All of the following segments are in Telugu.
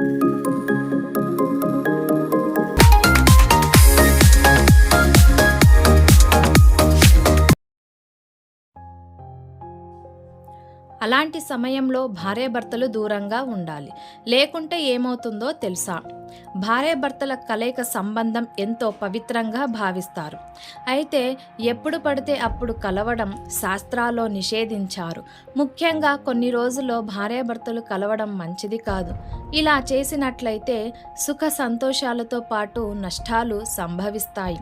Thank you. అలాంటి సమయంలో భార్యాభర్తలు దూరంగా ఉండాలి. లేకుంటే ఏమవుతుందో తెలుసా? భార్యాభర్తల కలయిక సంబంధం ఎంతో పవిత్రంగా భావిస్తారు. అయితే ఎప్పుడు పడితే అప్పుడు కలవడం శాస్త్రాల్లో నిషేధించారు. ముఖ్యంగా కొన్ని రోజుల్లో భార్యాభర్తలు కలవడం మంచిది కాదు. ఇలా చేసినట్లయితే సుఖ సంతోషాలతో పాటు నష్టాలు సంభవిస్తాయి.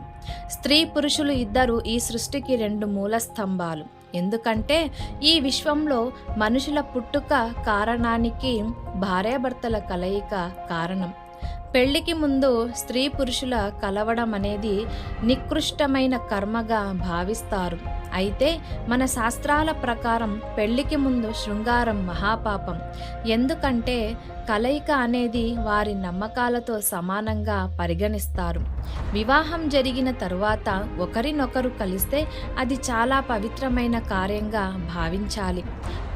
స్త్రీ పురుషులు ఇద్దరు ఈ సృష్టికి రెండు మూల స్తంభాలు. ఎందుకంటే ఈ విశ్వంలో మనుషుల పుట్టుక కారణానికి భార్యాభర్తల కలయిక కారణం. పెళ్ళికి ముందు స్త్రీ పురుషుల కలవడం అనేది నికృష్టమైన కర్మగా భావిస్తారు. అయితే మన శాస్త్రాల ప్రకారం పెళ్ళికి ముందు శృంగారం మహాపాపం. ఎందుకంటే కలయిక అనేది వారి నమ్మకాలతో సమానంగా పరిగణిస్తారు. వివాహం జరిగిన తరువాత ఒకరినొకరు కలిస్తే అది చాలా పవిత్రమైన కార్యంగా భావించాలి.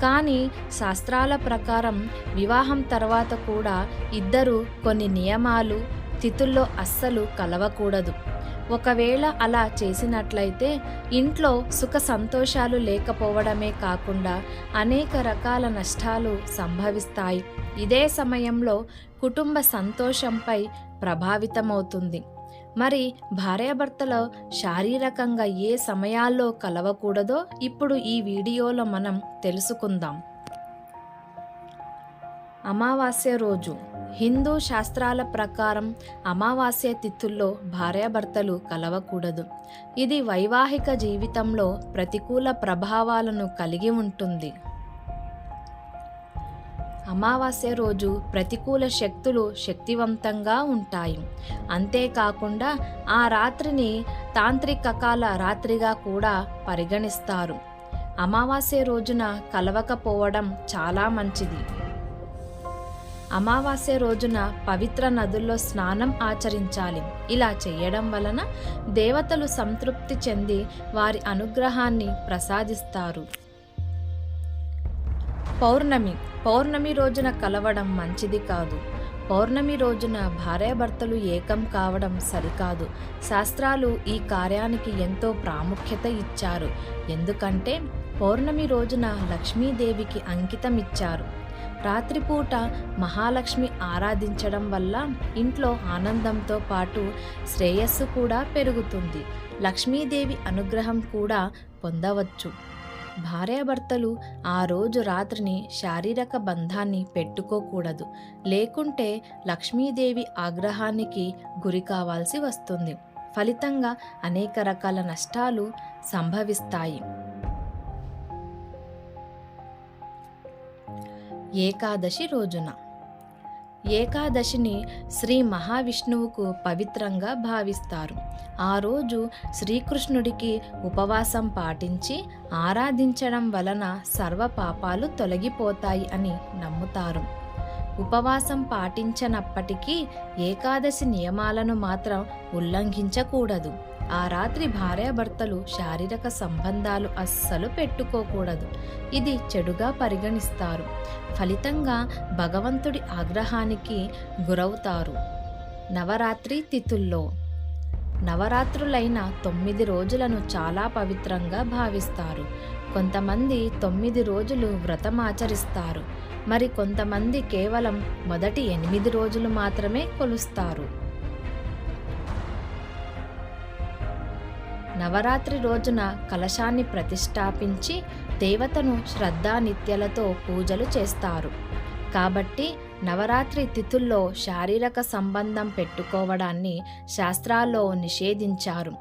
కానీ శాస్త్రాల ప్రకారం వివాహం తర్వాత కూడా ఇద్దరు కొన్ని నియమాలు తిథుల్లో అస్సలు కలవకూడదు. ఒకవేళ అలా చేసినట్లయితే ఇంట్లో సుఖ సంతోషాలు లేకపోవడమే కాకుండా అనేక రకాల నష్టాలు సంభవిస్తాయి. ఇదే సమయంలో కుటుంబ సంతోషంపై ప్రభావితమవుతుంది. మరి భార్యాభర్తలో శారీరకంగా ఏ సమయాల్లో కలవకూడదో ఇప్పుడు ఈ వీడియోలో మనం తెలుసుకుందాం. అమావాస్య రోజు హిందూ శాస్త్రాల ప్రకారం అమావాస్య తిథుల్లో భార్యాభర్తలు కలవకూడదు. ఇది వైవాహిక జీవితంలో ప్రతికూల ప్రభావాలను కలిగి ఉంటుంది. అమావాస్య రోజు ప్రతికూల శక్తులు శక్తివంతంగా ఉంటాయి. అంతేకాకుండా ఆ రాత్రిని తాంత్రికకాల రాత్రిగా కూడా పరిగణిస్తారు. అమావాస్య రోజున కలవకపోవడం చాలా మంచిది. అమావాస్య రోజున పవిత్ర నదుల్లో స్నానం ఆచరించాలి. ఇలా చేయడం వలన దేవతలు సంతృప్తి చెంది వారి అనుగ్రహాన్ని ప్రసాదిస్తారు. పౌర్ణమి. పౌర్ణమి రోజున కలవడం మంచిది కాదు. పౌర్ణమి రోజున భార్యాభర్తలు ఏకం కావడం సరికాదు. శాస్త్రాలు ఈ కార్యానికి ఎంతో ప్రాముఖ్యత ఇచ్చారు. ఎందుకంటే పౌర్ణమి రోజున లక్ష్మీదేవికి అంకితం ఇచ్చారు రాత్రిపూట మహాలక్ష్మి ఆరాధించడం వల్ల ఇంట్లో ఆనందంతో పాటు శ్రేయస్సు కూడా పెరుగుతుంది. లక్ష్మీదేవి అనుగ్రహం కూడా పొందవచ్చు. భార్యాభర్తలు ఆ రోజు రాత్రిని శారీరక బంధాన్ని పెట్టుకోకూడదు. లేకుంటే లక్ష్మీదేవి ఆగ్రహానికి గురి కావాల్సి వస్తుంది. ఫలితంగా అనేక రకాల నష్టాలు సంభవిస్తాయి. ఏకాదశి రోజున. ఏకాదశిని శ్రీ మహావిష్ణువుకు పవిత్రంగా భావిస్తారు. ఆ రోజు శ్రీకృష్ణుడికి ఉపవాసం పాటించి ఆరాధించడం వలన సర్వ పాపాలు తొలగిపోతాయి అని నమ్ముతారు. ఉపవాసం పాటించనప్పటికీ ఏకాదశి నియమాలను మాత్రం ఉల్లంఘించకూడదు. ఆ రాత్రి భార్యాభర్తలు శారీరక సంబంధాలు అస్సలు పెట్టుకోకూడదు. ఇది చెడుగా పరిగణిస్తారు. ఫలితంగా భగవంతుడి ఆగ్రహానికి గురవుతారు. నవరాత్రి తిథుల్లో నవరాత్రులైన తొమ్మిది రోజులను చాలా పవిత్రంగా భావిస్తారు. కొంతమంది తొమ్మిది రోజులు వ్రతం ఆచరిస్తారు. మరి కొంతమంది కేవలం మొదటి ఎనిమిది రోజులు మాత్రమే కొలుస్తారు. నవరాత్రి రోజున కలశాన్ని ప్రతిష్టాపించి దేవతను శ్రద్ధానిత్యలతో పూజలు చేస్తారు. కాబట్టి నవరాత్రి తిథుల్లో శారీరక సంబంధం పెట్టుకోవడాన్ని శాస్త్రాల్లో నిషేధించారు.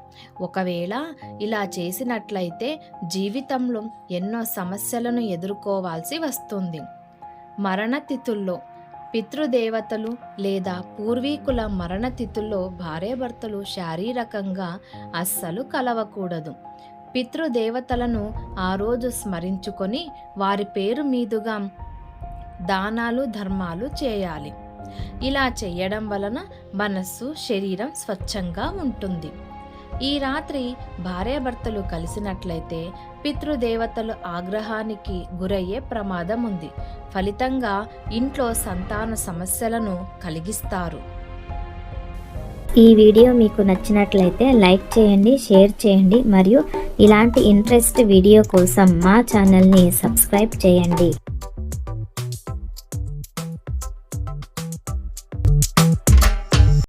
ఒకవేళ ఇలా చేసినట్లయితే జీవితంలో ఎన్నో సమస్యలను ఎదుర్కోవాల్సి వస్తుంది. మరణతిథుల్లో పితృదేవతలు లేదా పూర్వీకుల మరణతిథుల్లో భార్యాభర్తలు శారీరకంగా అస్సలు కలవకూడదు. పితృదేవతలను ఆ రోజు స్మరించుకొని వారి పేరు మీదుగా దానాలు ధర్మాలు చేయాలి. ఇలా చేయడం వలన మనస్సు శరీరం స్వచ్ఛంగా ఉంటుంది. ఈ రాత్రి భార్యాభర్తలు కలిసినట్లయితే పితృదేవతలు ఆగ్రహానికి గురయ్యే ప్రమాదం ఉంది. ఫలితంగా ఇంట్లో సంతాన సమస్యలను కలిగిస్తారు. ఈ వీడియో మీకు నచ్చినట్లయితే లైక్ చేయండి షేర్ చేయండి మరియు ఇలాంటి ఇంట్రెస్ట్ వీడియో కోసం మా ఛానల్ని సబ్స్క్రైబ్ చేయండి.